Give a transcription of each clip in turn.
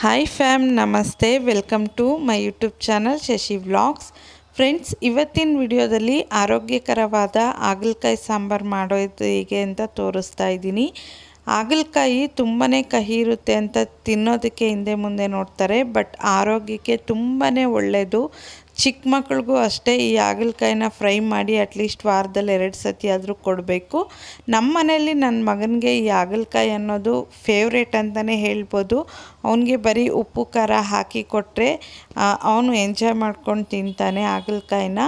Hi fam namaste welcome to my YouTube channel Shashi vlogs friends ಇವತ್ತಿನ ವಿಡಿಯೋದಲ್ಲಿ ಆರೋಗ್ಯಕರವಾದ ಹಾಗಲಕಾಯಿ ಸಾಂಬಾರು ಮಾಡೋದು ಹೇಗೆ ಅಂತ ತೋರಿಸ್ತಾ ಇದ್ದೀನಿ. ಹಾಗಲಕಾಯಿ ತುಂಬಾ ಕಹಿ ಇರುತ್ತೆ ಅಂತ ತಿನ್ನೋದಕ್ಕೆ ಹಿಂದೆ ಮುಂದೆ ನೋಡ್ತಾರೆ ಬಟ್ ಆರೋಗ್ಯಕ್ಕೆ ತುಂಬಾ ಒಳ್ಳೆಯದು ಚಿಕ್ಕ ಮಕ್ಳಿಗೂ ಅಷ್ಟೇ ಈ ಹಾಗಲಕಾಯಿನ ಫ್ರೈ ಮಾಡಿ ಅಟ್ಲೀಸ್ಟ್ ವಾರದಲ್ಲಿ ಎರಡು ಸತಿ ಆದರೂ ಕೊಡಬೇಕು. ನಮ್ಮ ಮನೆಯಲ್ಲಿ ನನ್ನ ಮಗನಿಗೆ ಈ ಹಾಗಲಕಾಯಿ ಅನ್ನೋದು ಫೇವ್ರೇಟ್ ಅಂತಲೇ ಹೇಳ್ಬೋದು. ಅವನಿಗೆ ಬರೀ ಉಪ್ಪು, ಖಾರ ಹಾಕಿ ಕೊಟ್ಟರೆ ಅವನು ಎಂಜಾಯ್ ಮಾಡ್ಕೊಂಡು ತಿಂತಾನೆ ಹಾಗಲಕಾಯಿನ.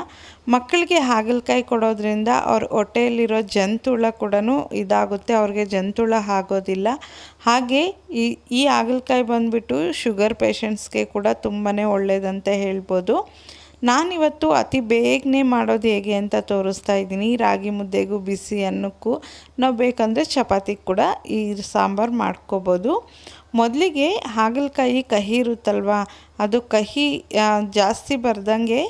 ಮಕ್ಕಳಿಗೆ ಹಾಗಲಕಾಯಿ ಕೊಡೋದ್ರಿಂದ ಅವ್ರ ಹೊಟ್ಟೆಯಲ್ಲಿರೋ ಜಂತುಳ ಕೂಡ ಇದಾಗುತ್ತೆ, ಅವ್ರಿಗೆ ಜಂತುಳ ಆಗೋದಿಲ್ಲ. ಹಾಗೆ ಈ ಈ ಹಾಗಲಕಾಯಿ ಬಂದುಬಿಟ್ಟು ಶುಗರ್ ಪೇಷಂಟ್ಸ್ಗೆ ಕೂಡ ತುಂಬಾ ಒಳ್ಳೆಯದಂತ ಹೇಳ್ಬೋದು. ನಾನಿವತ್ತು ಅತಿ ಬೇಗನೆ ಮಾಡೋದು ಹೇಗೆ ಅಂತ ತೋರಿಸ್ತಾ ಇದ್ದೀನಿ. ರಾಗಿ ಮುದ್ದೆಗೂ ಬಿಸಿ ಅನ್ನಕ್ಕೂ ನಾವು ಬೇಕಂದರೆ ಚಪಾತಿ ಕೂಡ ಈ ಸಾಂಬಾರು ಮಾಡ್ಕೋಬೋದು. ಮೊದಲಿಗೆ ಹಾಗಲಕಾಯಿ ಕಹಿ ಇರುತ್ತಲ್ವ, ಅದು ಕಹಿ ಜಾಸ್ತಿ ಬರ್ದಂಗೆ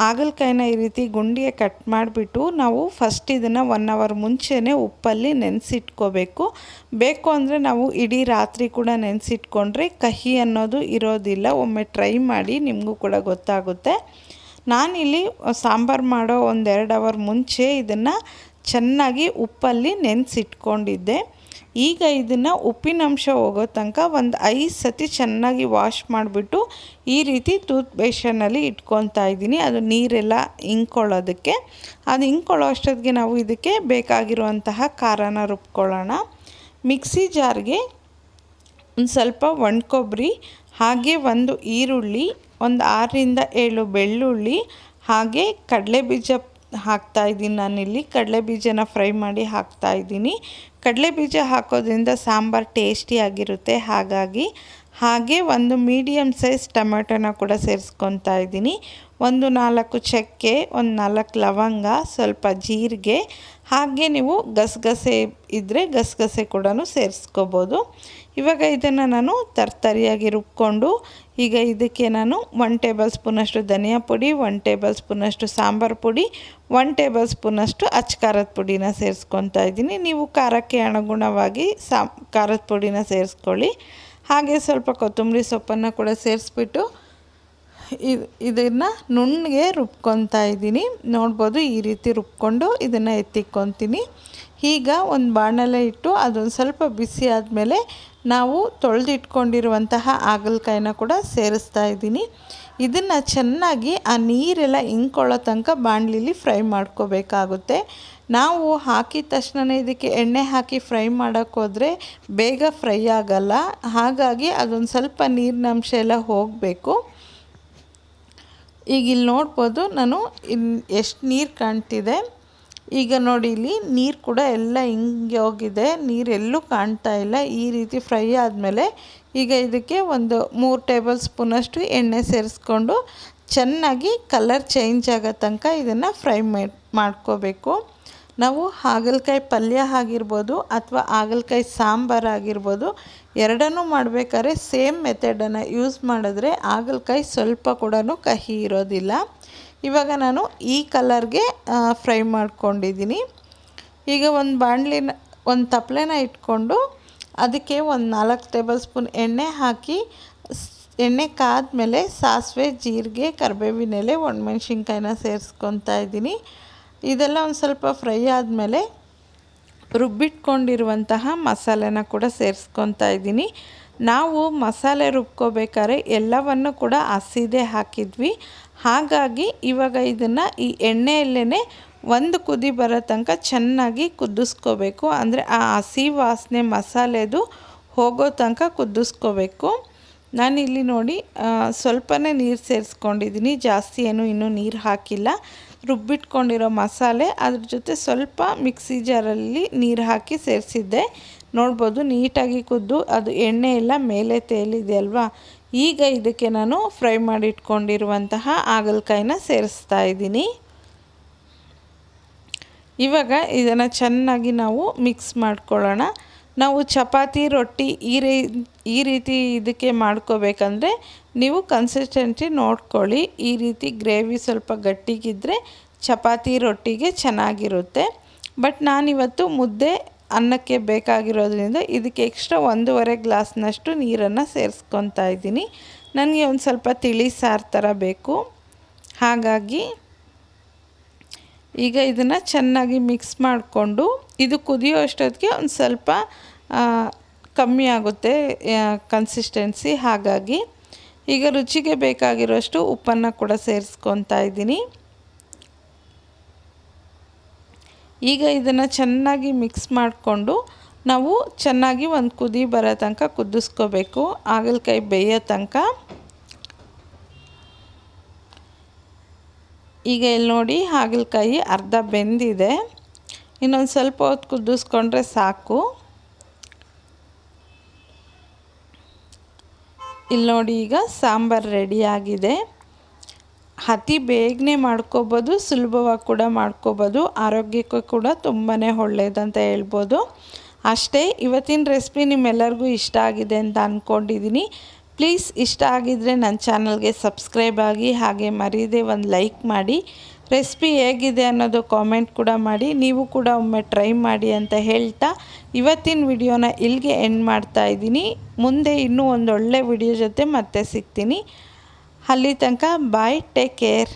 ಹಾಗಲಕಾಯಿನ ಈ ರೀತಿ ಗುಂಡಿಗೆ ಕಟ್ ಮಾಡಿಬಿಟ್ಟು ನಾವು ಫಸ್ಟ್ ಇದನ್ನು ಒನ್ ಅವರ್ ಮುಂಚೆನೇ ಉಪ್ಪಲ್ಲಿ ನೆನೆಸಿಟ್ಕೋಬೇಕು. ಬೇಕು ಅಂದರೆ ನಾವು ಇಡೀ ರಾತ್ರಿ ಕೂಡ ನೆನೆಸಿಟ್ಕೊಂಡ್ರೆ ಕಹಿ ಅನ್ನೋದು ಇರೋದಿಲ್ಲ. ಒಮ್ಮೆ ಟ್ರೈ ಮಾಡಿ ನಿಮಗೂ ಕೂಡ ಗೊತ್ತಾಗುತ್ತೆ. ನಾನಿಲ್ಲಿ ಸಾಂಬಾರು ಮಾಡೋ ಒಂದೆರಡು ಅವರ್ ಮುಂಚೆ ಇದನ್ನು ಚೆನ್ನಾಗಿ ಉಪ್ಪಲ್ಲಿ ನೆನೆಸಿಟ್ಕೊಂಡಿದ್ದೆ. ಈಗ ಇದನ್ನು ಉಪ್ಪಿನಂಶ ಹೋಗೋ ತನಕ ಒಂದು ಐದು ಸತಿ ಚೆನ್ನಾಗಿ ವಾಶ್ ಮಾಡಿಬಿಟ್ಟು ಈ ರೀತಿ ಟೂತ್ ಬೇಷನಲ್ಲಿ ಇಟ್ಕೊತಾ ಇದ್ದೀನಿ. ಅದು ನೀರೆಲ್ಲ ಇಂಕೊಳ್ಳೋದಕ್ಕೆ ಅದು ಇಂಕೊಳ್ಳೋ ಅಷ್ಟೊತ್ತಿಗೆ ನಾವು ಇದಕ್ಕೆ ಬೇಕಾಗಿರುವಂತಹ ಖಾರನ ರುಬ್ಕೊಳ್ಳೋಣ. ಮಿಕ್ಸಿ ಜಾರ್ಗೆ ಒಂದು ಸ್ವಲ್ಪ ಒಣಕೊಬ್ಬರಿ ಹಾಗೆ ಒಂದು ಈರುಳ್ಳಿ, ಒಂದು ಆರರಿಂದ ಏಳು ಬೆಳ್ಳುಳ್ಳಿ, ಹಾಗೆ ಕಡಲೆ ಬೀಜ ಹಾಕ್ತಾ ಇದ್ದೀನಿ ಕಡಲೆ ಬೀಜನ ಫ್ರೈ ಮಾಡಿ ಹಾಕ್ತಾ ಇದ್ದೀನಿ. ಕಡಲೆ ಬೀಜ ಹಾಕೋದ್ರಿಂದ ಸಾಂಬಾರು ಟೇಸ್ಟಿಯಾಗಿರುತ್ತೆ ಹಾಗಾಗಿ ಹಾಗೆ ಒಂದು ಮೀಡಿಯಮ್ ಸೈಜ್ ಟೊಮೆಟೊನ ಕೂಡ ಸೇರಿಸ್ಕೊತಾ ಇದ್ದೀನಿ. ಒಂದು ನಾಲ್ಕು ಚಕ್ಕೆ, ಒಂದು ನಾಲ್ಕು ಲವಂಗ, ಸ್ವಲ್ಪ ಜೀರಿಗೆ, ಹಾಗೆ ನೀವು ಗಸಗಸೆ ಇದ್ದರೆ ಗಸಗಸೆ ಕೂಡ ಸೇರಿಸ್ಕೋಬೋದು. ಇವಾಗ ಇದನ್ನು ನಾನು ತರ್ತರಿಯಾಗಿ ರುಬ್ಕೊಂಡು, ಈಗ ಇದಕ್ಕೆ ನಾನು ಒನ್ ಟೇಬಲ್ ಸ್ಪೂನಷ್ಟು ಧನಿಯಾ ಪುಡಿ ಒನ್ ಟೇಬಲ್ ಸ್ಪೂನಷ್ಟು ಸಾಂಬಾರು ಪುಡಿ ಒನ್ ಟೇಬಲ್ ಸ್ಪೂನಷ್ಟು ಖಾರದ ಪುಡಿನ ಸೇರಿಸ್ಕೊತಾ ಇದ್ದೀನಿ. ನೀವು ಖಾರಕ್ಕೆ ಅನುಗುಣವಾಗಿ ಸಾ, ಖಾರದ ಪುಡಿನ ಸೇರಿಸ್ಕೊಳ್ಳಿ. ಹಾಗೆ ಸ್ವಲ್ಪ ಕೊತ್ತಂಬರಿ ಸೊಪ್ಪನ್ನು ಕೂಡ ಸೇರಿಸ್ಬಿಟ್ಟು ಇದು ಇದನ್ನು ನುಣ್ಣಗೆ ರುಬ್ಕೊತಾ ಇದ್ದೀನಿ. ನೋಡ್ಬೋದು ಈ ರೀತಿ ರುಬ್ಕೊಂಡು ಇದನ್ನು ಎತ್ತಿಕ್ಕೊತೀನಿ ಈಗ ಒಂದು ಬಾಣಲೆ ಇಟ್ಟು ಅದೊಂದು ಸ್ವಲ್ಪ ಬಿಸಿ ಆದಮೇಲೆ ನಾವು ತೊಳೆದಿಟ್ಕೊಂಡಿರುವಂತಹ ಹಾಗಲಕಾಯಿನ ಕೂಡ ಸೇರಿಸ್ತಾ ಇದ್ದೀನಿ. ಇದನ್ನು ಚೆನ್ನಾಗಿ ಆ ನೀರೆಲ್ಲ ಇಂಕೊಳ್ಳೋ ತನಕ ಬಾಣಲಿಲಿ ಫ್ರೈ ಮಾಡ್ಕೋಬೇಕಾಗುತ್ತೆ. ನಾವು ಹಾಕಿದ ತಕ್ಷಣ ಇದಕ್ಕೆ ಎಣ್ಣೆ ಹಾಕಿ ಫ್ರೈ ಮಾಡೋಕ್ಕೋದ್ರೆ ಬೇಗ ಫ್ರೈ ಆಗಲ್ಲ. ಹಾಗಾಗಿ ಅದೊಂದು ಸ್ವಲ್ಪ ನೀರಿನಂಶ ಎಲ್ಲ ಹೋಗಬೇಕು. ಈಗ ಇಲ್ಲಿ ನೋಡ್ಬೋದು ನಾನು ಇಲ್ಲಿ ಎಷ್ಟು ನೀರು ಕಾಣ್ತಿದೆ. ಈಗ ನೋಡಿ ಇಲ್ಲಿ ನೀರು ಕೂಡ ಎಲ್ಲ ಹಿಂಗೆ ಹೋಗಿದೆ. ನೀರೆಲ್ಲೂ ಕಾಣ್ತಾ ಇಲ್ಲ. ಈ ರೀತಿ ಫ್ರೈ ಆದಮೇಲೆ ಈಗ ಇದಕ್ಕೆ ಒಂದು ಮೂರು ಟೇಬಲ್ ಸ್ಪೂನಷ್ಟು ಎಣ್ಣೆ ಸೇರಿಸ್ಕೊಂಡು ಚೆನ್ನಾಗಿ ಕಲರ್ ಚೇಂಜ್ ಆಗೋ ತನಕ ಇದನ್ನು ಫ್ರೈ ಮಾಡ್ಕೋಬೇಕು. ನಾವು ಹಾಗಲಕಾಯಿ ಪಲ್ಯ ಆಗಿರ್ಬೋದು ಅಥವಾ ಹಾಗಲಕಾಯಿ ಸಾಂಬಾರು ಆಗಿರ್ಬೋದು, ಎರಡನ್ನೂ ಮಾಡಬೇಕಾದ್ರೆ ಸೇಮ್ ಮೆಥಡನ್ನು ಯೂಸ್ ಮಾಡಿದ್ರೆ ಹಾಗಲಕಾಯಿ ಸ್ವಲ್ಪ ಕೂಡ ಕಹಿ ಇರೋದಿಲ್ಲ. ಇವಾಗ ನಾನು ಈ ಕಲರ್ಗೆ ಫ್ರೈ ಮಾಡ್ಕೊಂಡಿದ್ದೀನಿ. ಈಗ ಒಂದು ಬಾಣಲಿನ, ಒಂದು ತಪ್ಪಲೆನ ಇಟ್ಕೊಂಡು ಅದಕ್ಕೆ ಒಂದು ನಾಲ್ಕು ಟೇಬಲ್ ಸ್ಪೂನ್ ಎಣ್ಣೆ ಹಾಕಿ ಎಣ್ಣೆ ಕಾದ ಮೇಲೆ ಸಾಸಿವೆ, ಜೀರಿಗೆ ಕರಿಬೇವಿನೆಲೆ ಒಣಮೆಣ್ಸಿನ್ಕಾಯಿನ ಸೇರಿಸ್ಕೊತಾ ಇದ್ದೀನಿ. ಇದೆಲ್ಲ ಒಂದು ಸ್ವಲ್ಪ ಫ್ರೈ ಆದಮೇಲೆ ರುಬ್ಬಿಟ್ಕೊಂಡಿರುವಂತಹ ಮಸಾಲೆನ ಕೂಡ ಸೇರಿಸ್ಕೊತಾ ಇದ್ದೀನಿ. ನಾವು ಮಸಾಲೆ ರುಬ್ಕೋಬೇಕಾದ್ರೆ ಎಲ್ಲವನ್ನು ಕೂಡ ಹಸಿದೆ ಹಾಕಿದ್ವಿ. ಹಾಗಾಗಿ ಇವಾಗ ಇದನ್ನು ಈ ಎಣ್ಣೆಯಲ್ಲೇ ಒಂದು ಕುದಿ ಬರೋ ತನಕ ಚೆನ್ನಾಗಿ ಕುದಿಸ್ಕೋಬೇಕು. ಅಂದರೆ ಆ ಹಸಿ ವಾಸನೆ ಮಸಾಲೆದು ಹೋಗೋ ತನಕ ಕುದಿಸ್ಕೋಬೇಕು. ನಾನಿಲ್ಲಿ ನೋಡಿ ಸ್ವಲ್ಪನೇ ನೀರು ಸೇರಿಸ್ಕೊಂಡಿದ್ದೀನಿ. ಜಾಸ್ತಿ ಏನು ಇನ್ನೂ ನೀರು ಹಾಕಿಲ್ಲ. ರುಬ್ಬಿಟ್ಕೊಂಡಿರೋ ಮಸಾಲೆ ಅದ್ರ ಜೊತೆ ಸ್ವಲ್ಪ ಮಿಕ್ಸಿ ಜಾರಲ್ಲಿ ನೀರು ಹಾಕಿ ಸೇರಿಸಿದ್ದೆ. ನೋಡ್ಬೋದು ನೀಟಾಗಿ ಕುದ್ದು, ಅದು ಎಣ್ಣೆ ಎಲ್ಲ ಮೇಲೆ ತೇಲಿದೆ ಅಲ್ವಾ? ಈಗ ಇದಕ್ಕೆ ನಾನು ಫ್ರೈ ಮಾಡಿಟ್ಕೊಂಡಿರುವಂತಹ ಹಾಗಲಕಾಯಿನ ಸೇರಿಸ್ತಾ ಇದ್ದೀನಿ. ಇವಾಗ ಇದನ್ನು ಚೆನ್ನಾಗಿ ನಾವು ಮಿಕ್ಸ್ ಮಾಡ್ಕೊಳ್ಳೋಣ. ನಾವು ಚಪಾತಿ, ರೊಟ್ಟಿ ಈ ರೀ, ಈ ರೀತಿ ಇದಕ್ಕೆ ಮಾಡ್ಕೋಬೇಕಂದ್ರೆ ನೀವು ಕನ್ಸಿಸ್ಟೆನ್ಸಿ ನೋಡ್ಕೊಳ್ಳಿ. ಈ ರೀತಿ ಗ್ರೇವಿ ಸ್ವಲ್ಪ ಗಟ್ಟಿಗಿದ್ದರೆ ಚಪಾತಿ ರೊಟ್ಟಿಗೆ ಚೆನ್ನಾಗಿರುತ್ತೆ. ಬಟ್ ನಾನಿವತ್ತು ಮುದ್ದೆ ಅನ್ನಕ್ಕೆ ಬೇಕಾಗಿರೋದ್ರಿಂದ ಇದಕ್ಕೆ ಎಕ್ಸ್ಟ್ರಾ ಒಂದೂವರೆ ಗ್ಲಾಸ್ನಷ್ಟು ನೀರನ್ನು ಸೇರಿಸ್ಕೊತಾ ಇದ್ದೀನಿ. ನನಗೆ ಒಂದು ಸ್ವಲ್ಪ ತಿಳಿ ಸಾರು ಥರ ಬೇಕು. ಹಾಗಾಗಿ ಈಗ ಇದನ್ನು ಚೆನ್ನಾಗಿ ಮಿಕ್ಸ್ ಮಾಡಿಕೊಂಡು ಇದು ಕುದಿಯೋ ಅಷ್ಟೊತ್ತಿಗೆ ಒಂದು ಸ್ವಲ್ಪ ಕಮ್ಮಿ ಆಗುತ್ತೆ ಕನ್ಸಿಸ್ಟೆನ್ಸಿ ಹಾಗಾಗಿ ಈಗ ರುಚಿಗೆ ಬೇಕಾಗಿರೋಷ್ಟು ಉಪ್ಪನ್ನು ಕೂಡ ಸೇರಿಸ್ಕೊತಾ ಇದ್ದೀನಿ. ಈಗ ಇದನ್ನು ಚೆನ್ನಾಗಿ ಮಿಕ್ಸ್ ಮಾಡಿಕೊಂಡು ನಾವು ಚೆನ್ನಾಗಿ ಒಂದು ಕುದಿ ಬರೋ ತನಕ ಕುದಿಸ್ಕೋಬೇಕು. ಹಾಗಲಕಾಯಿ ಬೇಯೋ ತನಕ. ಈಗ ಇಲ್ಲಿ ನೋಡಿ ಹಾಗಲಕಾಯಿ ಅರ್ಧ ಬೆಂದಿದೆ. ಇನ್ನೊಂದು ಸ್ವಲ್ಪ ಹೊತ್ತು ಕುದಿಸ್ಕೊಂಡ್ರೆ ಸಾಕು. ಇಲ್ಲಿ ನೋಡಿ, ಈಗ ಸಾಂಬಾರು ರೆಡಿಯಾಗಿದೆ ಅತಿ ಬೇಗನೆ ಮಾಡ್ಕೋಬೋದು, ಸುಲಭವಾಗಿ ಕೂಡ ಮಾಡ್ಕೋಬೋದು, ಆರೋಗ್ಯಕ್ಕೂ ಕೂಡ ತುಂಬಾ ಒಳ್ಳೆಯದಂತ ಹೇಳ್ಬೋದು. ಅಷ್ಟೇ, ಇವತ್ತಿನ ರೆಸಿಪಿ ನಿಮ್ಮೆಲ್ಲರಿಗೂ ಇಷ್ಟ ಆಗಿದೆ ಅಂತ ಅಂದ್ಕೊಂಡಿದ್ದೀನಿ ಪ್ಲೀಸ್ ಇಷ್ಟ ಆಗಿದ್ದರೆ ನನ್ನ ಚಾನಲ್ಗೆ ಸಬ್ಸ್ಕ್ರೈಬ್ ಆಗಿ, ಹಾಗೆ ಮರೀದೆ ಒಂದು ಲೈಕ್ ಮಾಡಿ. ರೆಸಿಪಿ ಹೇಗಿದೆ ಅನ್ನೋದು ಕಾಮೆಂಟ್ ಕೂಡ ಮಾಡಿ, ನೀವು ಕೂಡ ಒಮ್ಮೆ ಟ್ರೈ ಮಾಡಿ ಅಂತ ಹೇಳ್ತಾ ಇವತ್ತಿನ ವಿಡಿಯೋನ ಇಲ್ಲಿಗೆ ಎಂಡ್ ಮಾಡ್ತಾ ಇದ್ದೀನಿ. ಮುಂದೆ ಇನ್ನೂ ಒಳ್ಳೆ ವಿಡಿಯೋ ಜೊತೆ ಮತ್ತೆ ಸಿಗ್ತೀನಿ. ಅಲ್ಲಿ ತನಕ ಬಾಯ್ ಟೇಕ್ ಕೇರ್